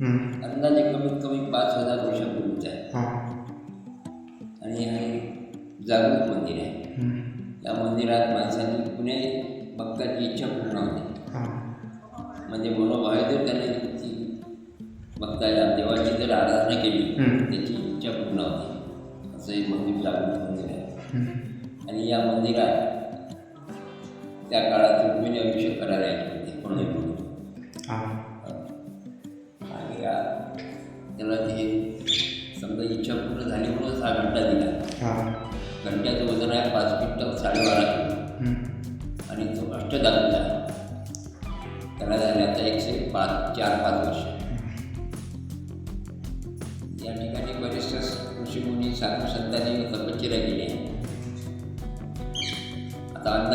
अंदाजे कमीत कमी पाच हजार वर्षापूर्वीचा आहे. हां. आणि हे जागृत मंदिर आहे. या मंदिरात माणसांनी कुणी भक्ताची इच्छा पूर्ण होते. म्हणजे मनोभाव जर त्याने ती भक्ताच्या देवाची जर आराधना केली. त्याची इच्छा पूर्ण होते. असं हे मंदिर जागृत मंदिर आहे. आणि या मंदिरात त्या काळात रुक्मिणी अभिषेक करायला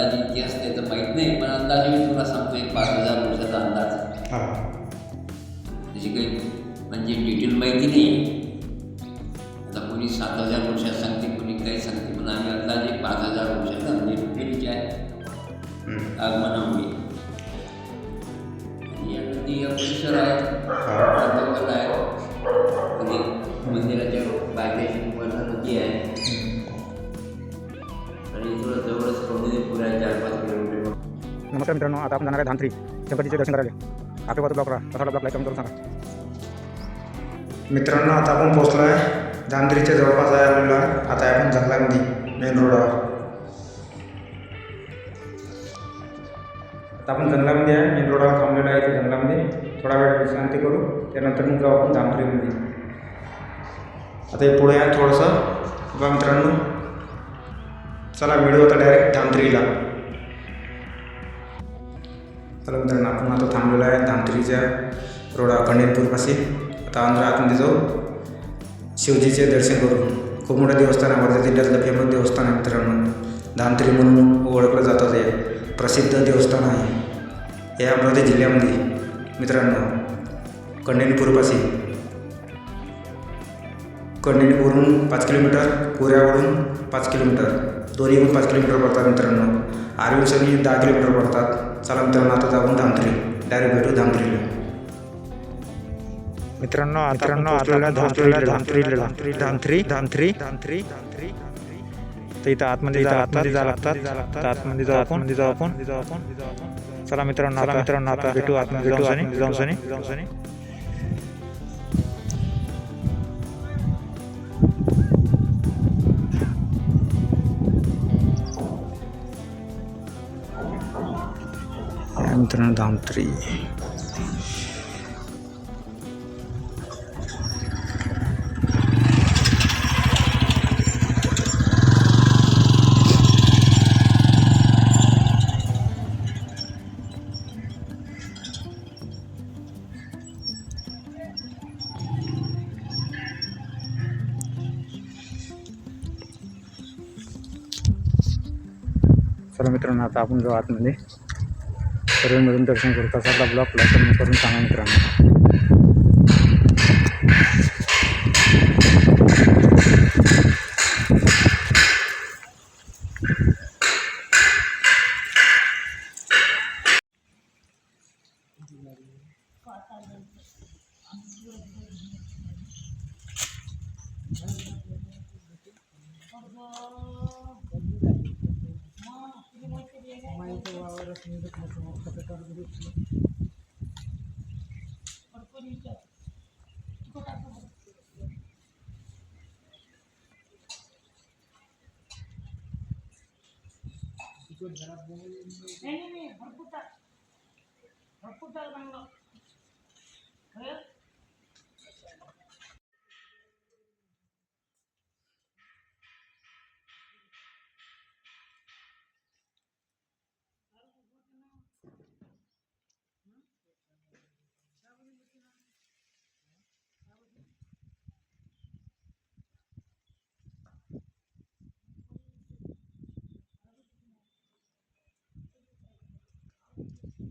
अंदाजे इतिहास त्याचं माहीत नाही पण अंदाजे मी तुला सांगतो एक पाच हजार वर्षाचा अंदाज. हां त्याची काही म्हणजे डिटेल माहिती नाही आता कोणी सात हजार वर्षात सांगते कोणी काही सांगते पण आम्ही अंदाजे पाच हजार वर्षाचा म्हणजे रुक्मिणीचे आहे. आगमनामुळे आणि या नदी हा परिसर आहे नमस्कार मित्रांनो आता आपण जाणार आहे धांत्री गणपतीचे दर्शन करायला. आपल्या बाजू ब्लॉक राहा. कसा ब्लॉक लाईक करून सांगा. मित्रांनो आता आपण पोहोचलो आहे धांद्रीच्या जवळपास आहे आलेलो. आता आहे आपण जंगलामध्ये मेन रोडावर आता आपण जंगलामध्ये आहे मेन रोडावर थांबलेलो आहे इथे जंगलामध्ये. थोडा वेळ विश्रांती करू. त्यानंतर मग जाऊ आपण धांत्रीमध्ये आता हे पुढे आहे थोडंसं. बघा मित्रांनो. चला व्हिडिओ होता डायरेक्ट धांत्रीला चला मित्रांनो आपण आता थांबलेलो आहे. धामत्रीच्या रोडा खंडेरपूरपाशी आता आंध्र आतमध्ये जाऊ. शिवजीचे दर्शन करू. खूप मोठं देवस्थान आहे. वर्धा जिल्ह्यातलं फेमस देवस्थान आहे मित्रांनो. धामत्री म्हणून ओळखलं जातं ते. प्रसिद्ध देवस्थान आहे. या अमरावती जिल्ह्यामध्ये. मित्रांनो कंडेनपूरपाशी कंडेनपूरहून पाच किलोमीटर कोऱ्यावरून पाच किलोमीटर. दोन्हीहून पाच किलोमीटर पडतात मित्रांनो. आर्वीसनी दहा किलोमीटर पडतात. चला मित्रांनो आता जाऊन धामत्री डायरेक्ट भेटू धामत्रीला मित्रांनो मित्रांनो आपल्याला धानथ्रीला धानथ्रीला धानथ्री धानथ्री धानथ्री तर इथं आतमध्ये जा आतमध्ये जा लागतात. तर आतमध्ये जाऊ आपण. जाऊ आपण. जाऊ आपण चला मित्रांनो आता मित्रांनो आता भेटू आतमध्ये जाऊन जाऊन जाऊन सनी मित्रांनो धामत्री चला मित्रांनो आता आपण जाऊ आतमध्ये सर्वमधून दर्शन करत असाल तर ब्लॉग लाईक करून सांगा मित्रांनो. नाही नाही भरपूर भरपूर टाक चांगलं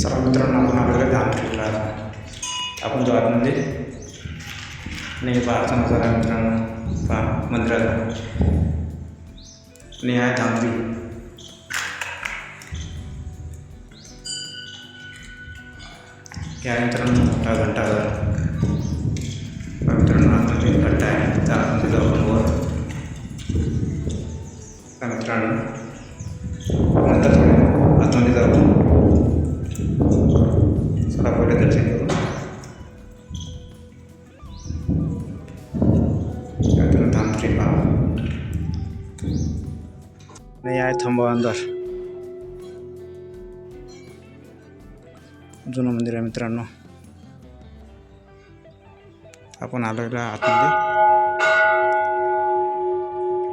सर्व मित्रांनो आपण आलेलो धामखेडला आपण जो आतमध्ये नाही पाहायचा नजारा आहे मित्रांनो. पहा मंदिराचा आणि आहे धामरी या मित्रांनो मोठा घंटाघर पहा मित्रांनो आतमध्ये एक घंटा आहे त्या आतमध्ये जाऊ आपण वर पहा मित्रांनो. नाही जुनं मंदिर आहे मित्रांनो. आपण आलेलो आहे आतमध्ये.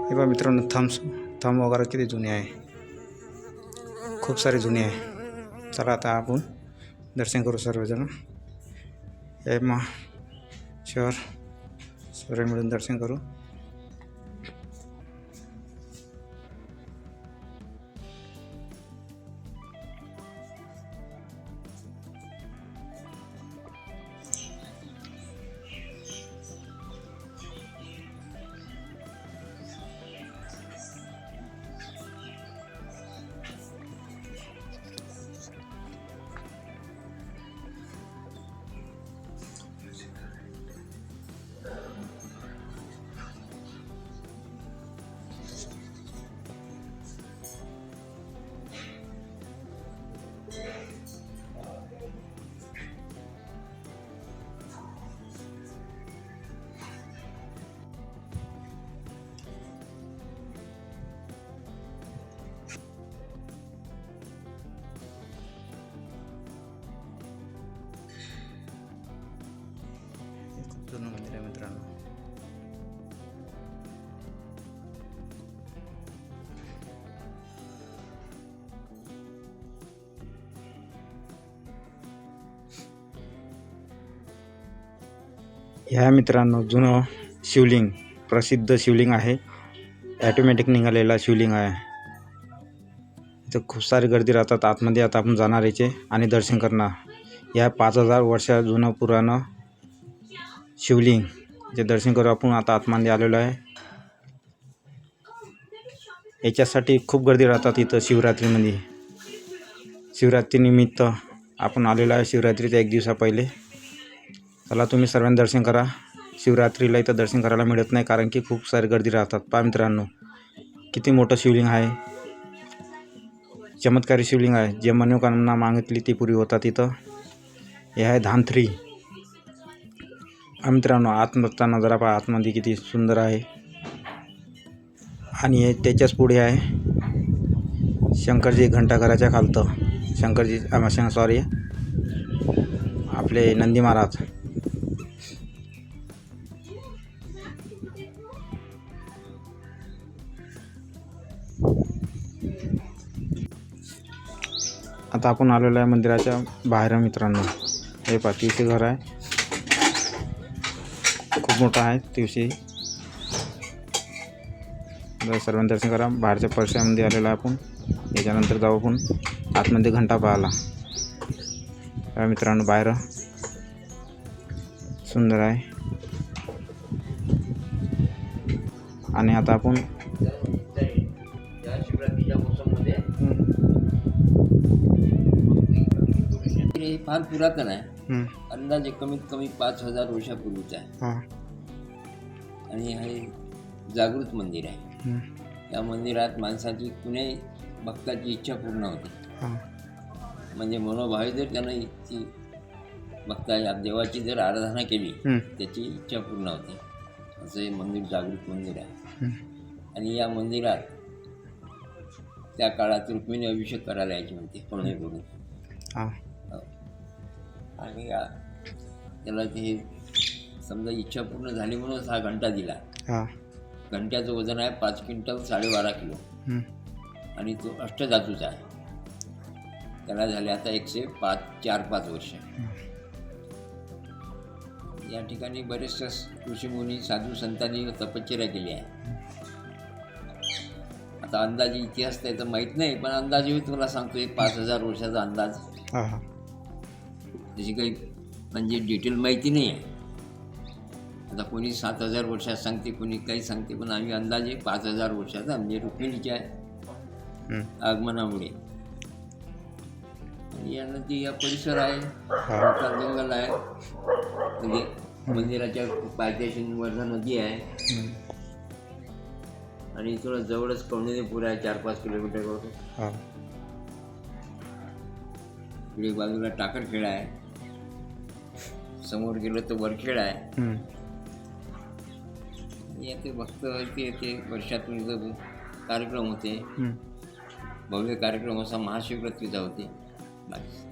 हे बघा मित्रांनो थम्स थंब वगैरे किती जुने आहे. खूप सारे जुने आहे. चला आता आपण दर्शन करू सर्वजण. हे मा शहर सर्व मिळून दर्शन करू. ह्या मित्रांनो जुनं शिवलिंग प्रसिद्ध शिवलिंग आहे. ॲटोमॅटिक निघालेला शिवलिंग आहे. इथं खूप सारी गर्दी राहतात. आतमध्ये आता आपण जाणार याचे आणि दर्शन करणार. या पाच हजार वर्षा जुनं पुराणं शिवलिंग जे दर्शन करू आपण आता आतमध्ये आलेलो आहे. याच्यासाठी खूप गर्दी राहतात इथं शिवरात्रीमध्ये. शिवरात्रीनिमित्त आपण आलेलो आहे. शिवरात्रीच्या एक दिवसा पहिले. चला तुम्ही सर्वांनी दर्शन करा. शिवरात्रीला इथं दर्शन करायला मिळत नाही कारण की खूप सारी गर्दी राहतात. पहा मित्रांनो किती मोठं शिवलिंग आहे. चमत्कारी शिवलिंग आहे. जे मनोकामना मागितली ती पुरी होतात इथं. हे आहे धानथ्री. मित्रांनो आतमधचा नजारा पहा आतमध्ये किती सुंदर आहे. आणि हे त्याच्याच पुढे आहे. शंकरजी घंटाघराच्या खालतं. शंकरजी शं सॉरी आपले नंदी महाराज. आता आपण आलेलो आहे मंदिराच्या बाहेर मित्रांनो. हे पहा घर आहे. खूप मोठं आहे दिवशी सर्वांनी दर्शन करा. बाहेरच्या परशामध्ये आलेलो आहे आपण. याच्यानंतर जाऊ आपण. आतमध्ये घंटा पाहायला या मित्रांनो बाहेर. सुंदर आहे. आणि आता आपण फार पुरातन आहे. अंदाजे कमीत कमी पाच हजार वर्षापूर्वीचं आहे. आणि हे जागृत मंदिर आहे. या मंदिरात माणसाची कुणी भक्ताची इच्छा पूर्ण होते. म्हणजे मनोभावे जर त्यानं ती भक्ता या देवाची जर आराधना केली त्याची इच्छा पूर्ण होते. असं हे मंदिर जागृत मंदिर आहे. हं. आणि या मंदिरात त्या काळात रुक्मिणी अभिषेक करायला यायची म्हणते पुणेकडून हां. आणि त्याला ते समजा इच्छा पूर्ण झाली म्हणून हा घंटा दिला. घंट्याचं वजन आहे पाच क्विंटल साडेबारा किलो. आणि तो अष्टधातूचा आहे. त्याला झाले आता एकशे पाच चार पाच वर्ष. या ठिकाणी बरेचसे ऋषीमुनी साधू संतांनी तपश्चर्या केली आहे आता अंदाजे इतिहास त्याचा माहीत नाही पण अंदाजे मी तुम्हाला सांगतो एक पाच हजार वर्षाचा अंदाज. त्याची काही म्हणजे डिटेल माहिती नाही आहे. आता कोणी सात हजार वर्षात सांगते कोणी काही सांगते पण आम्ही अंदाजे पाच हजार वर्षाचा म्हणजे रुक्मिणीच्या. आगमनामुळे. आणि या नदी या परिसर आहे जंगल आहे. म्हणजे मंदिराच्या पायथ्याशी वर्धा नदी आहे. आणि थोडं जवळच कवणेपूर आहे चार पाच किलोमीटरवर इकडे बाजूला टाकरखेड आहे. समोर गेलो तर वरखेड आहे. येथे भक्त ते ते वर्षातून इथं कार्यक्रम होते. भव्य कार्यक्रम असा महाशिवरात्रीचा होते.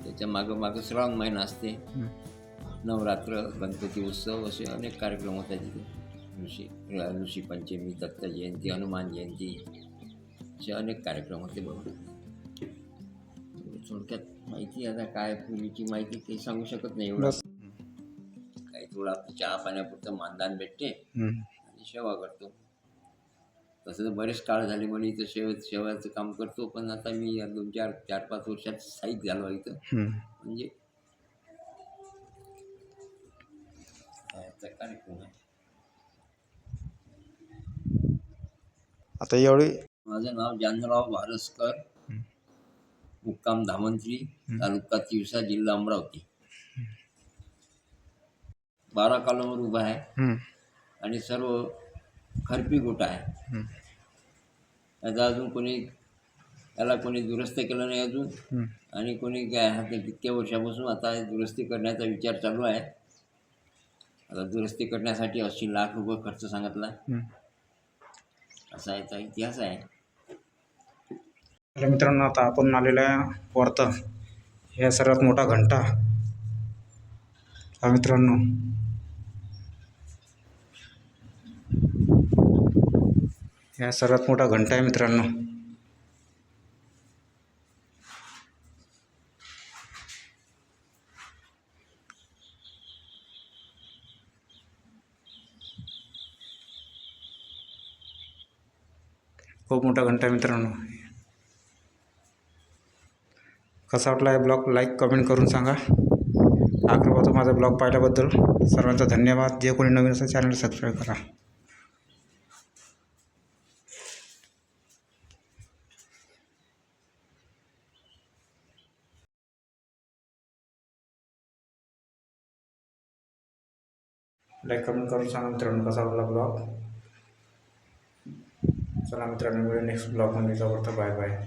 त्याच्या मागं मागं श्रावण महिना असते. नवरात्र गणपती उत्सव असे अनेक कार्यक्रम होतात तिथे. ऋषी ऋषी पंचमी दत्त जयंती हनुमान जयंती असे अनेक कार्यक्रम होते बघा थोडक्यात माहिती आता काय पूर्वीची माहिती काही सांगू शकत नाही एवढं. थोडं चहा पाण्यापुरतं मानधन भेटते. आणि सेवा करतो. तसं तर बरेच काळ झाले मला इथं सेव सेवाचं काम करतो पण आता मी या दोन चार चार पाच वर्षात स्थायिक झालो आहे इथं. म्हणजे याचा कार्यक्रम आहे. आता एवढी माझं नाव जानराव वारसकर. हं. मुक्काम धामंत्री तालुका तिवसा जिल्हा अमरावती. बारा कॉलमवर उभा आहे. आणि सर्व खरपी गोटा आहे. याचा अजून कोणी त्याला कोणी दुरुस्त केलं नाही अजून. आणि कोणी काय हा ते कितक्या वर्षापासून आता दुरुस्ती करण्याचा विचार चालू आहे आता दुरुस्ती करण्यासाठी अस्सी लाख रुपये खर्च सांगितला. असा याचा इतिहास आहे तर मित्रांनो आता आपण आलेलो आहे वर्त हे सर्वात मोठा घंटा हा मित्रांनो हा, सर्वात मोठा घंटा आहे मित्रांनो। खूप मोठा घंटा आहे मित्रांनो। कसा वाटला ब्लॉग? लाईक कमेंट करून सांगा। आग्रह माझा ब्लॉग पाहिल्याबद्दल। सर्वांचा धन्यवाद। जे कोणी नवीन असेल चॅनल सबस्क्राईब करा। लाईक कमेंट करून सांगा मित्रांनो कसा वाटला ब्लॉग चला मित्रांनो नेक्स्ट ब्लॉगमध्ये जाऊ बाय बाय